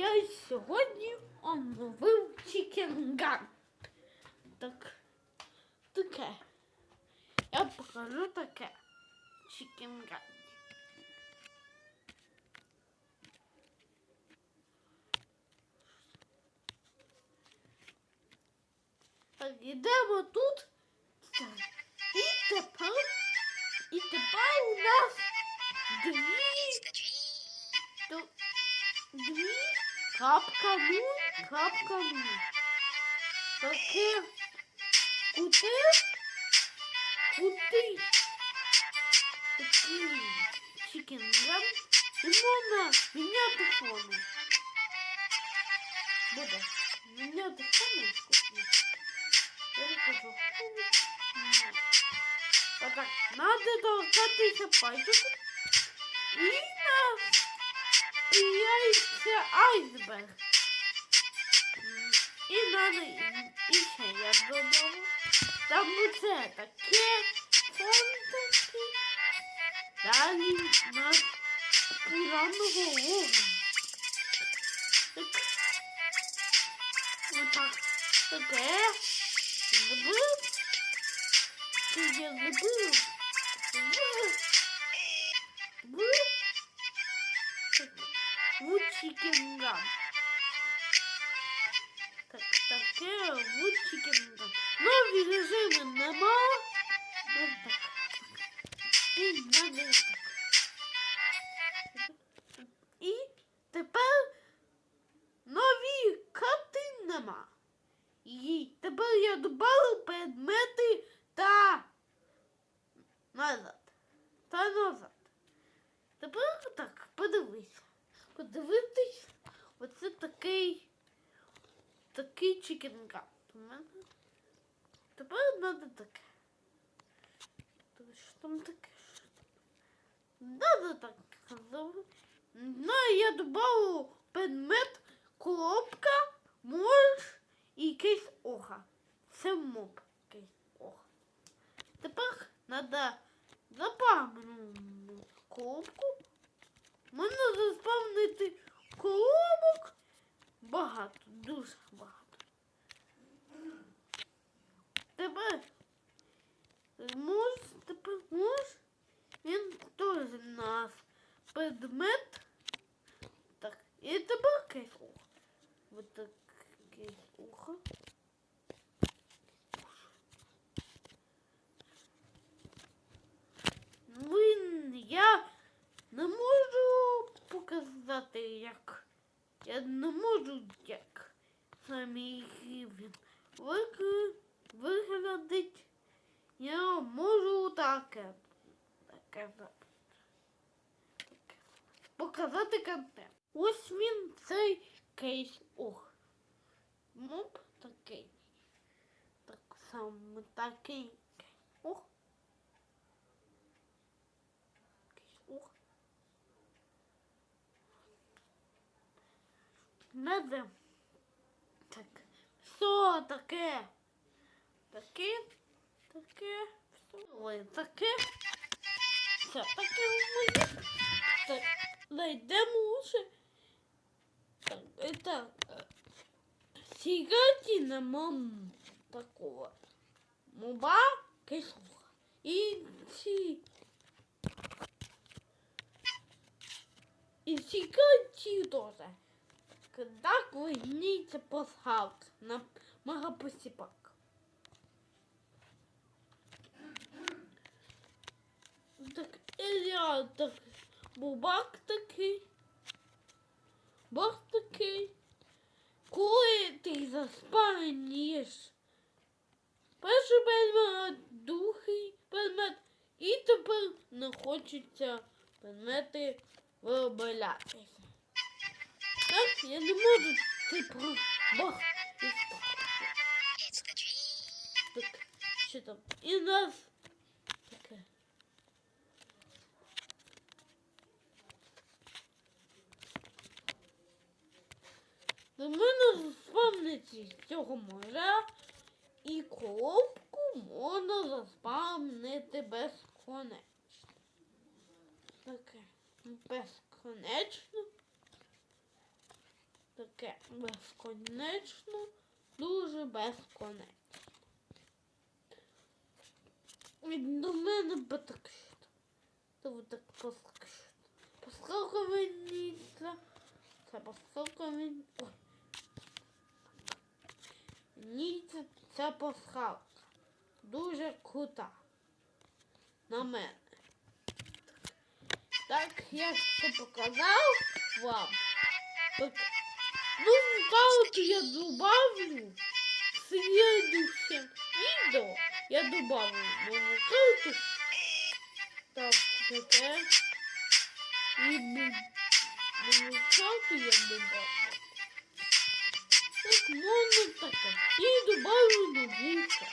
я сьогодні оновив чікенган. Так, таке. Я покажу таке. Чікенган. Так, ідемо тут. Так. І тепер, і тепер у нас дві, то- дві крапка нуль, крапка нуль. Таке кути, кути, такий чікенган. І можна міняти форми. Буде. Міняти форми. Перекажу. Так, надо торкатися пальчиком і на яйця айсберг. І надо і- ще я додому. Там оце таке, фон такий. Далі нас піранного лова. Так. Отак. Таке. Забив. Ти я. Забив. Забив. Вудчикінган. Так, таке вудчикінган. Нові режими нема. Ось так. І надо так. І тепер нові карти нема. І тепер я добавив предмети та назад. Та назад. Тепер так, подивись. Подивитись, оце такий такий чікенган. У мене. Тепер треба таке. Що там таке? Надо так казати. Ну, я добавив предмет, коробка, мож і якийсь оха. Це моб якийсь оха. Тепер треба запам'ятати коробку. Можна заспавнити коробок багато, дуже багато. Тепер мож, тепер мож, він теж нас предмет. Так, і тепер кейс ухо. Вот так кейс ухо. Він, я не можу показати, як. Я не можу як самі вик- виглядить. Я можу таке. Таке. Показати контент. Ось він цей кейс. Ох. Моб такий. Так само такий. Ох. Кейс. Ох. Надо. Так. Що таке? Таке. Таке. Ой, таке. Все таке моє. Так, найдемо уже. Так, это сигарети на мам такого. Моба кислуха. И си. И сигарети тоже. Когда вы не пасхалк на магапосипак. Так, Ілля, так, бубак такий. Бак такий. Коли ти заспанієш? Перший предмет, другий предмет, і тепер не хочеться предмети виробляти. Так, я не можу це про бах. Так, що там? І нас таке. До мене заспавнити цього моря і коробку можна заспавнити безконечно. Таке безконечно. Таке безконечно, дуже безконечно. До мене би так що. То ви так. Поскольку мені це. Це. Ой. Мені це, пасхалка. Дуже крута. На мене. Так, я це показав вам. Так, ну, скауту я добавлю в следующем відео. Я добавлю моему карту. Так, таке. І бу- мою карту я добавлю. Так, можна таке. І добавлю новинку.